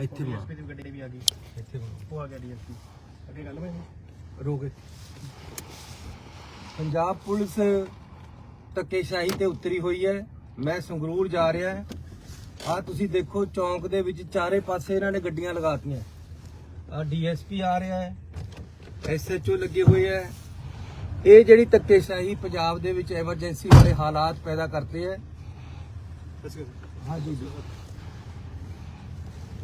ਇੱਥੇ ਮਾਰ। ਡੀਐਸਪੀ ਦੀ ਗੱਡੀ ਵੀ ਆ ਗਈ। ਇੱਥੇ ਮਾਰ। ਉਹ ਆ ਗਿਆ ਡੀਐਸਪੀ ਅੱਗੇ ਗੱਲ ਮੈਂ ਰੋਕੇ। ਪੰਜਾਬ ਪੁਲਿਸ ਧੱਕੇਸ਼ਾਹੀ ਤੇ ਉਤਰੀ ਹੋਈ ਹੈ। ਮੈਂ ਸੰਗਰੂਰ ਜਾ ਰਿਹਾ ਆ ਤੁਸੀਂ ਦੇਖੋ ਚੌਂਕ ਦੇ ਵਿੱਚ ਚਾਰੇ ਪਾਸੇ ਇਹਨਾਂ ਨੇ ਗੱਡੀਆਂ ਲਗਾਤੀਆਂ। ਆ ਡੀਐਸਪੀ ਆ ਰਿਹਾ ਹੈ। ਐਸਐਚਓ ਲੱਗੇ ਹੋਏ ਹੈ। ਇਹ ਜਿਹੜੀ ਧੱਕੇਸ਼ਾਹੀ ਪੰਜਾਬ ਦੇ ਵਿੱਚ ਐਮਰਜੈਂਸੀ ਵਾਲੇ ਹਾਲਾਤ ਪੈਦਾ ਕਰਤੇ ਹੈ। ਹਾਂਜੀ।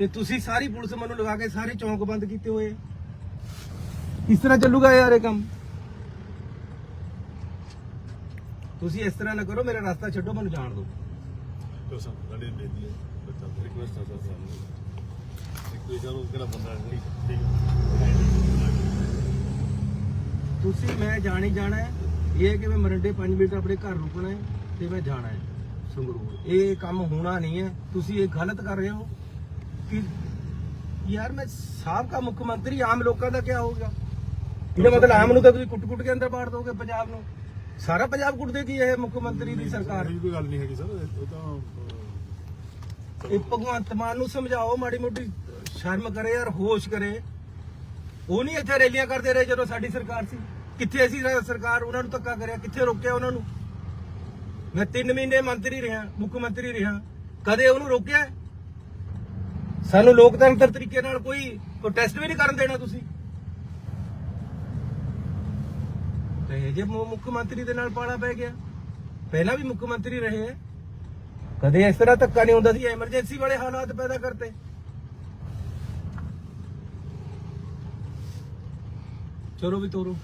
ਤੇ ਤੁਸੀਂ ਸਾਰੀ ਪੁਲਿਸ ਮੈਨੂੰ ਲਗਾ ਕੇ ਸਾਰੇ ਚੌਂਕ ਬੰਦ ਕੀਤੇ ਹੋਏ ਕਿਸ ਤਰ੍ਹਾਂ ਚੱਲੂਗਾ ਯਾਰ ਇਹ ਕੰਮ? ਤੁਸੀਂ ਇਸ ਤਰ੍ਹਾਂ ਨਾ ਕਰੋ ਮੇਰਾ ਰਸਤਾ ਛੱਡੋ ਮੈਨੂੰ ਜਾਣ ਦਿਓ। ਤਾਂ ਸਰ ਸਾਡੇ ਬੇਦੀ ਹੈ ਬੱਚਾ ਰਿਕੁਐਸਟ ਆ ਸਰ ਸਾਨੂੰ। ਇੱਕ ਕੋਈ ਚਲੋ ਕਿਹੜਾ ਬੰਦਾ ਨਹੀਂ ਠੀਕ ਹੈ। ਤੁਸੀਂ ਮੈਂ ਜਾਣੀ ਜਾਣਾ ਹੈ। ਇਹ ਹੈ ਕਿ ਮੈਂ ਮਰੰਡੇ 5 ਮਿੰਟ ਆਪਣੇ ਘਰ ਰੁਕਣਾ ਹੈ ਤੇ ਮੈਂ ਜਾਣਾ ਹੈ ਸੰਗਰੂਰ। ਇਹ ਕੰਮ ਹੋਣਾ ਨਹੀਂ ਹੈ। ਤੁਸੀਂ ਇਹ ਗਲਤ ਕਰ ਰਹੇ ਹੋ। ਕਿ ਯਾਰ ਮੈਂ ਸਾਬਕਾ ਮੁੱਖ ਮੰਤਰੀ ਆਮ ਲੋਕਾਂ ਦਾ ਕੀ ਹੋਊਗਾ ਇਹਦਾ ਮਤਲਬ ਆਮ ਨੂੰ ਤਾਂ ਤੁਸੀਂ ਕੁੱਟ-ਕੁੱਟ ਕੇ ਅੰਦਰ ਬਾੜ ਦੋਗੇ ਪੰਜਾਬ ਨੂੰ। ਸਾਰਾ ਪੰਜਾਬ ਕੁੱਟਦੇ ਕੀ ਇਹ ਮੁੱਖ ਮੰਤਰੀ ਦੀ ਸਰਕਾਰ? ਇਹ ਕੋਈ ਗੱਲ ਨਹੀਂ ਹੈਗੀ ਸਰ ਉਹ ਤਾਂ ਇਹ ਭਗਵੰਤ ਮਾਨ ਨੂੰ ਸਮਝਾਓ ਮਾੜੀ ਮੋਟੀ ਸ਼ਰਮ ਕਰੇ ਯਾਰ ਹੋਸ਼ ਕਰੇ। ਉਹ ਨਹੀਂ ਇੱਥੇ ਰੈਲੀਆਂ ਕਰਦੇ ਰਹੇ ਜਦੋਂ ਸਾਡੀ ਸਰਕਾਰ ਸੀ। ਕਿੱਥੇ ਅਸੀਂ ਸਰਕਾਰ ਉਹਨਾਂ ਨੂੰ ਧੱਕਾ ਕਰਿਆ ਕਿੱਥੇ ਰੋਕਿਆ ਉਹਨਾਂ ਨੂੰ? ਮੈਂ 3 ਮਹੀਨੇ ਮੰਤਰੀ ਰਿਹਾ ਮੁੱਖ ਮੰਤਰੀ ਰਿਹਾ। ਕਦੇ ਉਹਨੂੰ ਰੋਕਿਆ? ਸਾਨੂੰ ਲੋਕਤੰਤਰ ਤਰੀਕੇ ਨਾਲ ਕੋਈ ਪ੍ਰੋਟੈਸਟ ਵੀ ਨਹੀਂ ਕਰਨ ਦੇਣਾ ਤੁਸੀਂ। ਤੇ ਜੇ ਮੁੱਖ ਮੰਤਰੀ ਦੇ ਨਾਲ ਪਾਲਾ ਪੈ ਗਿਆ, ਪਹਿਲਾਂ ਵੀ ਮੁੱਖ ਮੰਤਰੀ ਰਹੇ ਹੈ ਕਦੇ ਇਸ ਤਰ੍ਹਾਂ ਧੱਕਾ ਨਹੀਂ ਹੁੰਦਾ ਸੀ ਐਮਰਜੈਂਸੀ ਵਾਲੇ ਹਾਲਾਤ ਪੈਦਾ ਕਰਤੇ। ਚਲੋ ਵੀ ਤੋਰੋ।